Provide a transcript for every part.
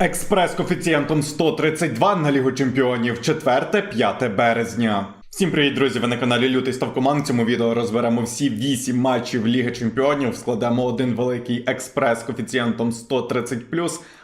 Експрес коефіцієнтом 132 на Лігу Чемпіонів 4-5 березня. Всім привіт, друзі! Ви на каналі Лютий Ставкоман. В цьому відео розберемо всі 8 матчів Ліги Чемпіонів, складемо один великий експрес коефіцієнтом 130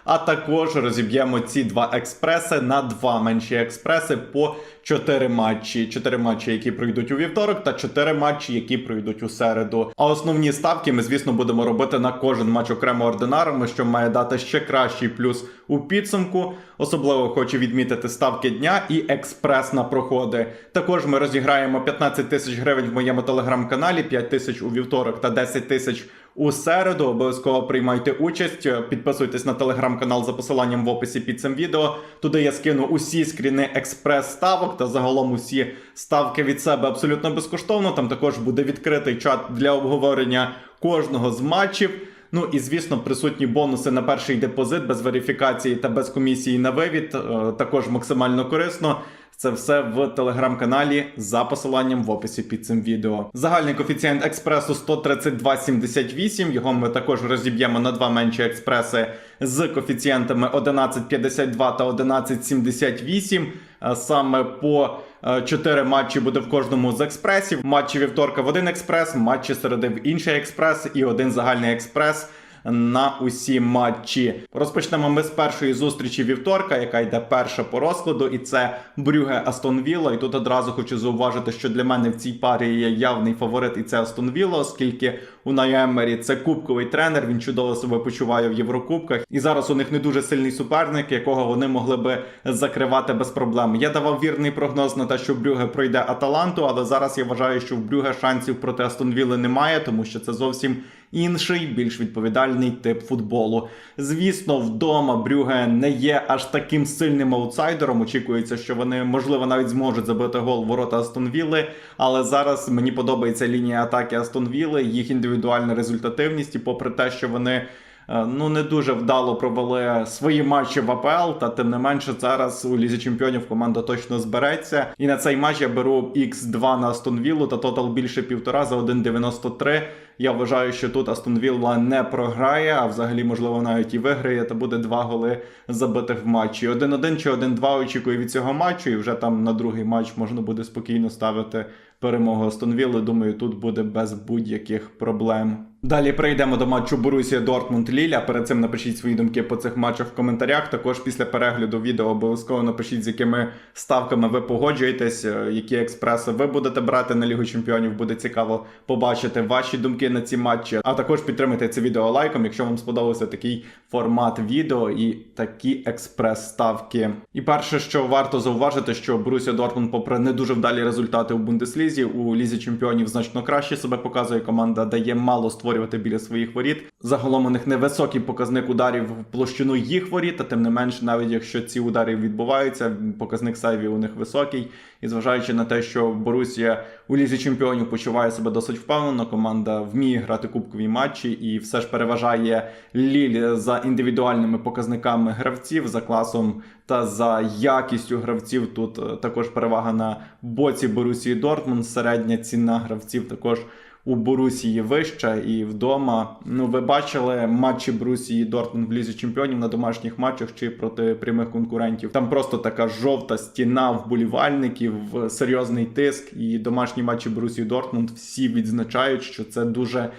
а також розіб'ємо ці два експреси на два менші експреси по 4 матчі. 4 матчі, які пройдуть у вівторок, та 4 матчі, які пройдуть у середу. А основні ставки ми, звісно, будемо робити на кожен матч окремо ординарами, що має дати ще кращий плюс у підсумку. Особливо хочу відмітити ставки дня і експрес на проходи. Також ми розіграємо 15 тисяч гривень в моєму телеграм-каналі, 5 тисяч у вівторок та 10 тисяч у середу. Обов'язково приймайте участь. Підписуйтесь на телеграм-канал за посиланням в описі під цим відео. Туди я скину усі скріни експрес-ставок та загалом усі ставки від себе абсолютно безкоштовно. Там також буде відкритий чат для обговорення кожного з матчів. Ну і звісно, присутні бонуси на перший депозит без верифікації та без комісії на вивід. е, Також максимально корисно. Це все в телеграм-каналі за посиланням в описі під цим відео. Загальний коефіцієнт експресу 132,78. Його ми також розіб'ємо на два менші експреси з коефіцієнтами 11,52 та 11,78. Е, Саме по 4 матчі буде в кожному з експресів. Матчі вівторка в один експрес, матчі середи в інший експрес і один загальний експрес на усі матчі. Розпочнемо ми з першої зустрічі вівторка, яка йде перша по розкладу, і це Брюге Астон Вілла. І тут одразу хочу зауважити, що для мене в цій парі є явний фаворит, і це Астон Вілла, оскільки у Емері це кубковий тренер. Він чудово себе почуває в Єврокубках. І зараз у них не дуже сильний суперник, якого вони могли би закривати без проблем. Я давав вірний прогноз на те, що Брюге пройде Аталанту, але зараз я вважаю, що в Брюге шансів проти Астон Вілли немає, тому що це зовсім інший, більш відповідальний тип футболу. Звісно, вдома Брюге не є аж таким сильним аутсайдером. Очікується, що вони можливо навіть зможуть забити гол ворота Астон Вілли. Але зараз мені подобається лінія атаки Астон Вілли, їх індивідуальна результативність, і попри те, що вони. Е, Ну, не дуже вдало провели свої матчі в АПЛ, та тим не менше зараз у лізі чемпіонів команда точно збереться. І на цей матч я беру X2 на Астон Віллу та тотал більше півтора за 1,93. Я вважаю, що тут Астон Вілла не програє, а взагалі, можливо, навіть і виграє, та буде два голи забитих в матчі. 1-1 чи 1-2 очікую від цього матчу, і вже там на другий матч можна буде спокійно ставити перемогу Астон Вілли. Думаю, тут буде без будь-яких проблем. Далі перейдемо до матчу Борусія Дортмунд Ліля. Перед цим напишіть свої думки по цих матчах в коментарях. Також після перегляду відео обов'язково напишіть, з якими ставками ви погоджуєтесь, е, які експреси ви будете брати на Лігу Чемпіонів. Буде цікаво побачити ваші думки на ці матчі. А також підтримайте це відео лайком, якщо вам сподобався такий формат відео і такі експрес-ставки. І перше, що варто зауважити, що Борусія Дортмунд, попри не дуже вдалі результати у Бундеслізі, у лізі чемпіонів значно краще себе показує. Команда дає мало створювати біля своїх воріт. Загалом у них невисокий показник ударів в площину їх воріт, а тим не менш, навіть якщо ці удари відбуваються, показник сейвів у них високий. І зважаючи на те, що Борусія у лізі чемпіонів почуває себе досить впевнено, команда вміє грати кубкові матчі і все ж переважає Ліль за індивідуальними показниками гравців, за класом та за якістю гравців. Тут е, також перевага на боці Борусії Дортмунд. Середня ціна гравців також у Борусії вища і вдома. Ну, ви бачили матчі Борусії Дортмунд в лізі чемпіонів на домашніх матчах чи проти прямих конкурентів. Там просто така жовта стіна вболівальників, серйозний тиск. І домашні матчі Борусії Дортмунд всі відзначають, що це дуже.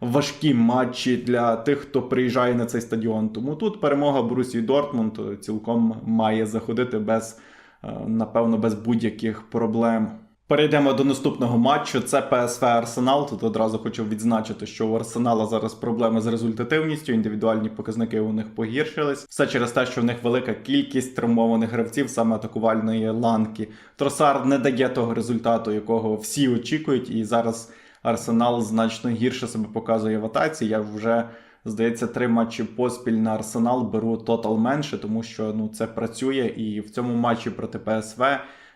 Важкі матчі для тих, хто приїжджає на цей стадіон. Тому тут перемога Борусії Дортмунд цілком має заходити без, е, напевно, без будь-яких проблем. Перейдемо до наступного матчу. Це ПСВ Арсенал. Тут одразу хочу відзначити, що у Арсенала зараз проблеми з результативністю. Індивідуальні показники у них погіршились. Все через те, що в них велика кількість травмованих гравців, саме атакувальної ланки. Тросар не дає того результату, якого всі очікують, і зараз Арсенал значно гірше себе показує в атаці. Я вже. Здається, три матчі поспіль на Арсенал беру тотал менше, тому що ну це працює. І в цьому матчі проти ПСВ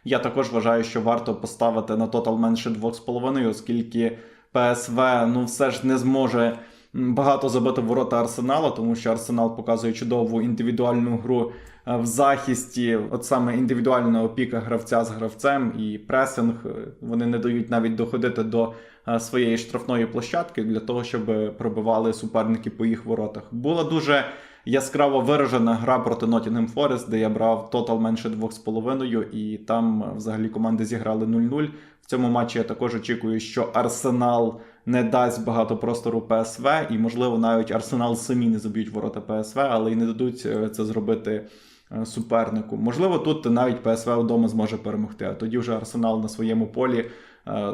я також вважаю, що варто поставити на тотал менше 2,5, оскільки ПСВ ну все ж не зможе багато забити ворота Арсенала, тому що Арсенал показує чудову індивідуальну гру е, в захисті, от саме індивідуальна опіка гравця з гравцем і пресинг. е, Вони не дають навіть доходити до е, своєї штрафної площадки для того, щоб пробивали суперники по їх воротах. Була дуже яскраво виражена гра проти Nottingham Forest, де я брав тотал менше 2,5, і там взагалі команди зіграли 0-0. В цьому матчі я також очікую, що Арсенал не дасть багато простору ПСВ, і, можливо, навіть Арсенал самі не заб'ють ворота ПСВ, але і не дадуть е, це зробити е, супернику. Можливо, тут навіть ПСВ вдома зможе перемогти, а тоді вже Арсенал на своєму полі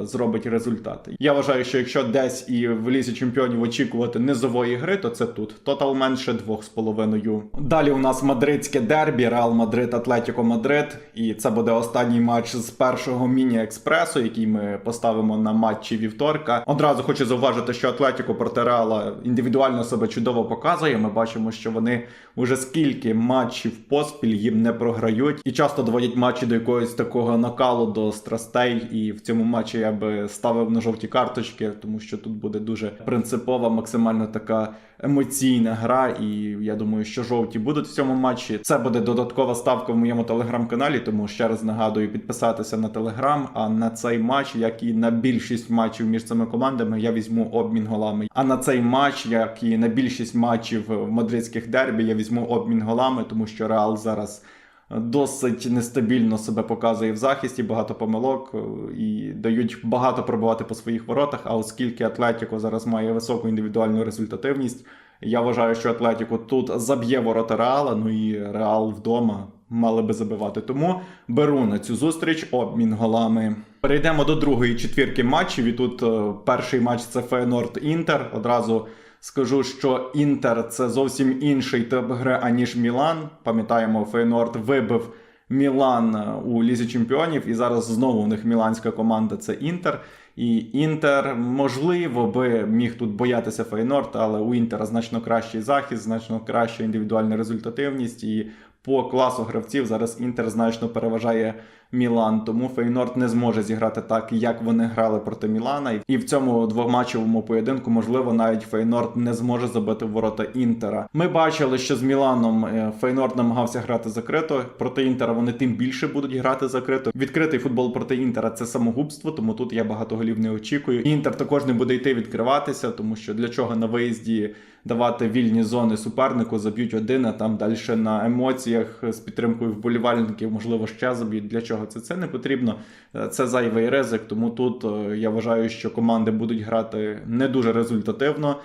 зробить результати. Я вважаю, що якщо десь і в лізі чемпіонів очікувати низової гри, то це тут. Тотал менше 2,5. Далі у нас мадридське дербі, Реал Мадрид, Атлетіко Мадрид. І це буде останній матч з першого міні-експресу, який ми поставимо на матчі вівторка. Одразу хочу зауважити, що Атлетіко проти Реала індивідуально себе чудово показує. Ми бачимо, що вони уже скільки матчів поспіль їм не програють і часто доводять матчі до якогось такого накалу до страстей. І в цьому матчі я би ставив на жовті карточки, тому що тут буде дуже принципова, максимально така емоційна гра. І я думаю, що жовті будуть в цьому матчі. Це буде додаткова ставка в моєму телеграм-каналі. Тому ще раз нагадую підписатися на телеграм. А на цей матч, як і на більшість матчів між цими командами, я візьму обмін голами. А на цей матч, як і на більшість матчів в мадридських дербі, я візьму обмін голами, тому що Реал зараз. Досить нестабільно себе показує в захисті, багато помилок е, і дають багато пробувати по своїх воротах. А оскільки Атлетіко зараз має високу індивідуальну результативність, я вважаю, що Атлетіко тут заб'є ворота Реала. Ну і Реал вдома мали би забивати. Тому беру на цю зустріч обмін голами. Перейдемо до другої четвірки матчів. І тут е, перший матч це Фейнорд Інтер. Одразу. Скажу, що Інтер це зовсім інший тип гри, аніж Мілан. Пам'ятаємо, Фейнорд вибив Мілан е, у Лізі Чемпіонів, і зараз знову у них міланська команда це Інтер. І Інтер, можливо, би міг тут боятися Фейнорд, але у Інтера значно кращий захист, значно краща індивідуальна результативність. І по класу гравців зараз Інтер значно переважає Мілан, тому Фейнорд не зможе зіграти так, як вони грали проти Мілана. І в цьому двоматчевому поєдинку, можливо, навіть Фейнорд не зможе забити ворота Інтера. Ми бачили, що з Міланом е, Фейнорд намагався грати закрито. Проти Інтера вони тим більше будуть грати закрито. Відкритий футбол проти Інтера це самогубство, тому тут я багато голів не очікую. Інтер також не буде йти відкриватися, тому що для чого на виїзді давати вільні зони супернику, заб'ють один, а там далі на емоціях з підтримкою вболівальників, можливо, ще заб'ють. Для чого це? Це не потрібно. Е, Це зайвий ризик. Тому тут е, я вважаю, що команди будуть грати не дуже результативно.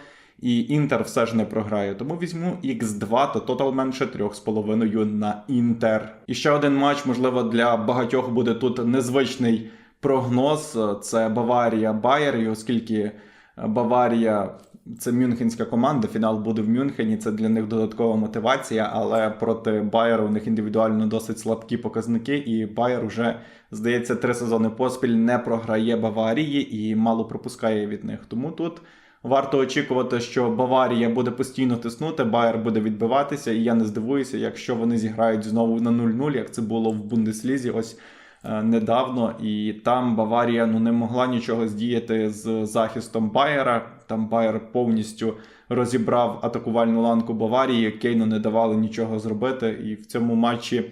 І Інтер все ж не програє. Тому візьму X2 та тотал менше 3,5 на Інтер. І ще один матч, можливо, для багатьох буде тут незвичний прогноз. Це Баварія Байер. І оскільки Баварія це мюнхенська команда, фінал буде в Мюнхені. Це для них додаткова мотивація, але проти Байера у них індивідуально досить слабкі показники, і Байер вже, здається, три сезони поспіль не програє Баварії і мало пропускає від них. Тому тут. Варто очікувати, що Баварія буде постійно тиснути, Байер буде відбиватися, і я не здивуюся, якщо вони зіграють знову на 0-0, як це було в Бундеслізі ось недавно. І там Баварія ну не могла нічого здіяти з захистом Байера. Там Байер повністю розібрав атакувальну ланку Баварії. Кейну не давали нічого зробити. І в цьому матчі.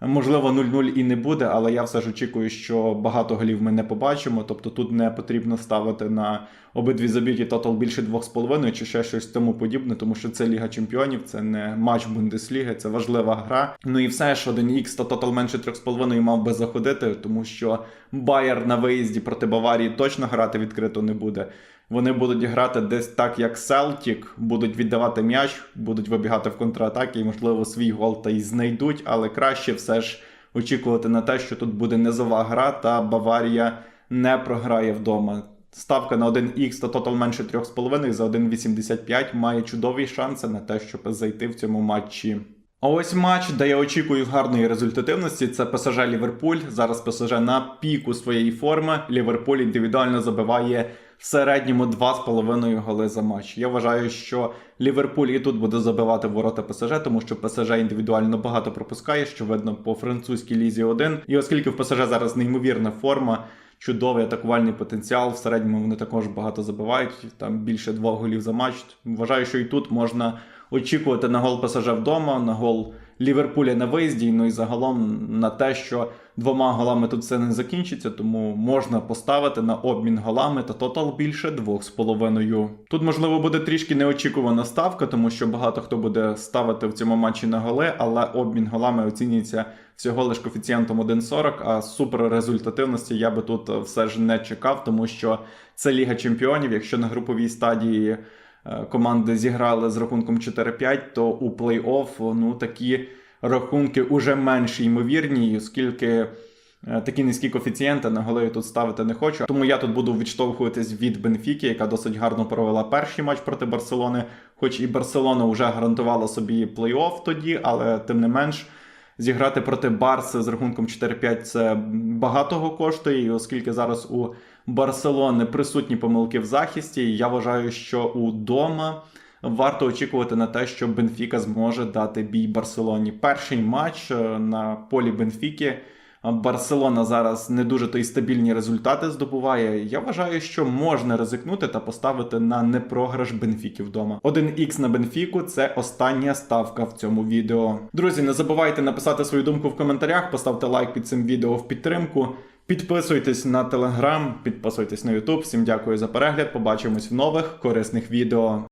Можливо, 0-0 і не буде, але я все ж очікую, що багато голів ми не побачимо. Тобто тут не потрібно ставити на обидві забіті тотал більше 2,5 чи ще щось тому подібне, тому що це Ліга Чемпіонів, це не матч Бундесліги, це важлива гра. Ну і все ж 1х та тотал менше 3,5 мав би заходити, тому що Байер на виїзді проти Баварії точно грати відкрито не буде. Вони будуть грати десь так, як Селтік, будуть віддавати м'яч, будуть вибігати в контратаки і, можливо, свій гол та й знайдуть, але краще все ж очікувати на те, що тут буде низова гра, та Баварія не програє вдома. Ставка на 1х та тотал менше 3,5 за 1,85 має чудові шанси на те, щоб зайти в цьому матчі. А ось матч, де я очікую гарної результативності, це ПСЖ Ліверпуль. Зараз ПСЖ на піку своєї форми. Ліверпуль індивідуально забиває в середньому 2,5 голи за матч. Я вважаю, що Ліверпуль і тут буде забивати ворота ПСЖ, тому що ПСЖ індивідуально багато пропускає, що видно по французькій лізі 1. І оскільки в ПСЖ зараз неймовірна форма. Чудовий атакувальний потенціал. В середньому вони також багато забивають, там більше двох голів за матч. Вважаю, що і тут можна очікувати на гол ПСЖ вдома, на гол Ліверпуля на виїзді. Ну і загалом на те, що двома голами тут все не закінчиться, тому можна поставити на обмін голами та тотал більше двох з половиною. Тут можливо буде трішки неочікувана ставка, тому що багато хто буде ставити в цьому матчі на голи, але обмін голами оцінюється всього лиш коефіцієнтом 1,40, а супер результативності я би тут все ж не чекав, тому що це Ліга Чемпіонів. Якщо на груповій стадії команди зіграли з рахунком 4-5, то у плей-офф ну такі рахунки уже менш ймовірні, оскільки е, такі низькі коефіцієнти на голи тут ставити не хочу. Тому я тут буду відштовхуватись від Бенфіки, яка досить гарно провела перший матч проти Барселони. Хоч і Барселона вже гарантувала собі плей-офф тоді, але тим не менш. Зіграти проти Барси з рахунком 4-5 це багатого коштує, і оскільки зараз у Барселони присутні помилки в захисті, я вважаю, що удома варто очікувати на те, що Бенфіка зможе дати бій Барселоні. Перший матч е, на полі Бенфіки. Барселона зараз не дуже то й стабільні результати здобуває. Я вважаю, що можна ризикнути та поставити на непрограш Бенфіки вдома. 1х на Бенфіку це остання ставка в цьому відео. Друзі, не забувайте написати свою думку в коментарях, поставте лайк під цим відео в підтримку. Підписуйтесь на телеграм, підписуйтесь на Ютуб. Всім дякую за перегляд. Побачимось в нових корисних відео.